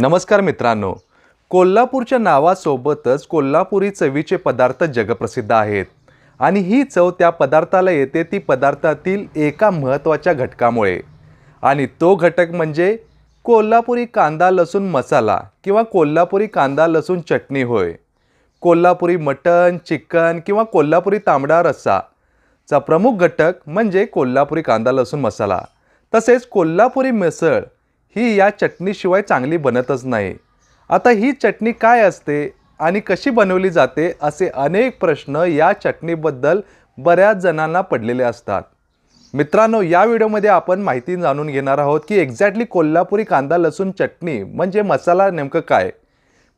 नमस्कार मित्रांनो. कोल्हापूरच्या नावासोबतच कोल्हापुरी चवीचे पदार्थ जगप्रसिद्ध आहेत. आणि ही चव त्या पदार्थाला येते ती पदार्थातील एका महत्त्वाच्या घटकामुळे. आणि तो घटक म्हणजे कोल्हापुरी कांदा लसूण मसाला किंवा कोल्हापुरी कांदा लसूण चटणी होय. कोल्हापुरी मटण चिकन किंवा कोल्हापुरी तांबडा रस्सा. चा प्रमुख घटक म्हणजे कोल्हापुरी कांदा लसूण मसाला. तसेच कोल्हापुरी मिसळ ही या चटणीशिवाय चांगली बनतच नाही. आता ही चटणी काय असते आणि कशी बनवली जाते असे अनेक प्रश्न या चटणीबद्दल बऱ्याच जणांना पडलेले असतात. मित्रांनो या व्हिडिओमध्ये आपण माहिती जाणून घेणार आहोत की एक्झॅक्टली कोल्हापुरी कांदा लसूण चटणी म्हणजे मसाला नेमकं काय?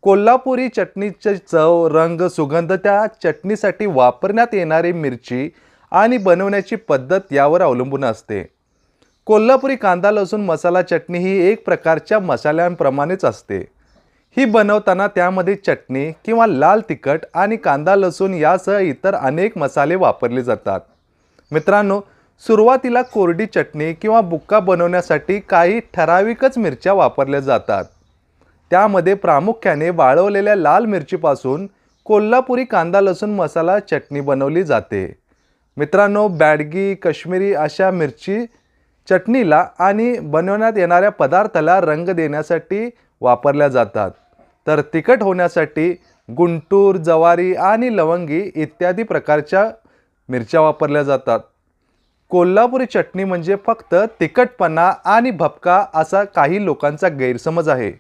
कोल्हापुरी चटणीचे चव रंग सुगंध त्या चटणीसाठी वापरण्यात येणारी मिरची आणि बनवण्याची पद्धत यावर अवलंबून असते. कोल्हापुरी कांदा लसूण मसाला चटणी ही एक प्रकारच्या मसाल्यांप्रमाणेच असते. ही बनवताना त्यामध्ये चटणी किंवा लाल तिखट आणि कांदा लसूण यासह इतर अनेक मसाले वापरले जातात. मित्रांनो सुरुवातीला कोरडी चटणी किंवा बुक्का बनवण्यासाठी काही ठराविकच मिरच्या वापरल्या जातात. त्यामध्ये प्रामुख्याने वाळवलेल्या लाल मिरचीपासून कोल्हापुरी कांदा लसूण मसाला चटणी बनवली जाते. मित्रांनो बॅडगी काश्मीरी अशा मिरची चटणीला आणि बनवण्यात येणाऱ्या पदार्थाला रंग देण्यासाठी वापरल्या जातात. तर तिखट होण्यासाठी गुंटूर जवारी आणि लवंगी इत्यादी प्रकारच्या मिरच्या वापरल्या जातात. कोल्हापुरी चटणी म्हणजे फक्त तिखटपणा आणि भपका असा काही लोकांचा गैरसमज आहे.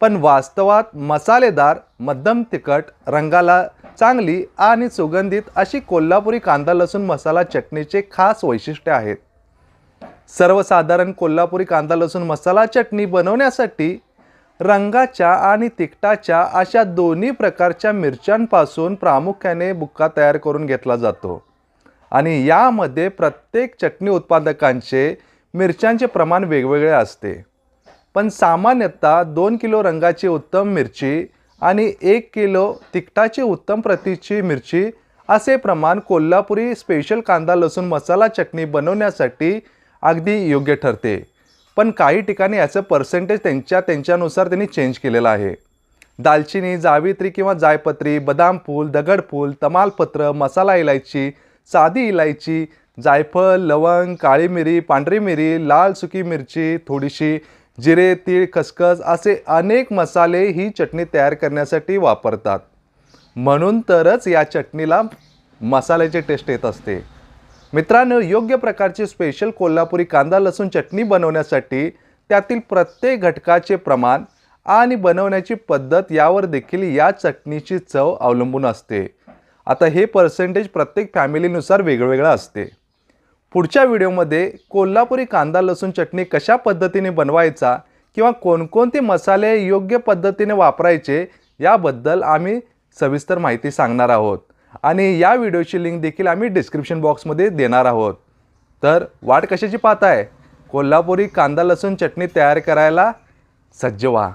पण वास्तवात मसालेदार मध्यम तिखट रंगाला चांगली आणि सुगंधित अशी कोल्हापुरी कांदा लसूण मसाला चटणीचे खास वैशिष्ट्य आहेत. सर्वसाधारण कोल्हापुरी कांदा लसूण मसाला चटणी बनवण्यासाठी रंगाच्या आणि तिखटाच्या अशा दोन्ही प्रकारच्या मिरच्यांपासून प्रामुख्याने बुक्का तयार करून घेतला जातो. आणि यामध्ये प्रत्येक चटणी उत्पादकांचे मिरच्यांचे प्रमाण वेगवेगळे असते. पण सामान्यतः दोन किलो रंगाची उत्तम मिरची आणि एक किलो तिखटाची उत्तम प्रतीची मिरची असे प्रमाण कोल्हापुरी स्पेशल कांदा लसूण मसाला चटणी बनवण्यासाठी अगदी योग्य ठरते. पण काही ठिकाणी याचं पर्सेंटेज त्यांच्या त्यांच्यानुसार त्यांनी चेंज केलेलं आहे. दालचिनी जावित्री किंवा जायपत्री बदाम फूल दगडफूल तमालपत्र मसाला इलायची साधी इलायची जायफळ लवंग काळी मिरी पांढरी मिरी लाल सुकी मिरची थोडीशी जिरे तीळ खसखस असे अनेक मसाले ही चटणी तयार करण्यासाठी वापरतात. म्हणून तरच या चटणीला मसाल्याची टेस्ट येत असते. मित्रांनो योग्य प्रकारची स्पेशल कोल्हापुरी कांदा लसूण चटणी बनवण्यासाठी त्यातील प्रत्येक घटकाचे प्रमाण आणि बनवण्याची पद्धत यावर देखील या चटणीची चव अवलंबून असते. आता हे पर्सेंटेज प्रत्येक फॅमिलीनुसार वेगवेगळं असते. पुढच्या व्हिडिओमध्ये कोल्हापुरी कांदा लसूण चटणी कशा पद्धतीने बनवायचा किंवा कोणकोणते मसाले योग्य पद्धतीने वापरायचे याबद्दल आम्ही सविस्तर माहिती सांगणार आहोत. आणि या व्हिडिओची लिंक देखील आम्ही डिस्क्रिप्शन बॉक्समध्ये देणार आहोत. तर वाट कशाची पाहताय? कोल्हापुरी कांदा लसूण चटणी तयार करायला सज्ज व्हा.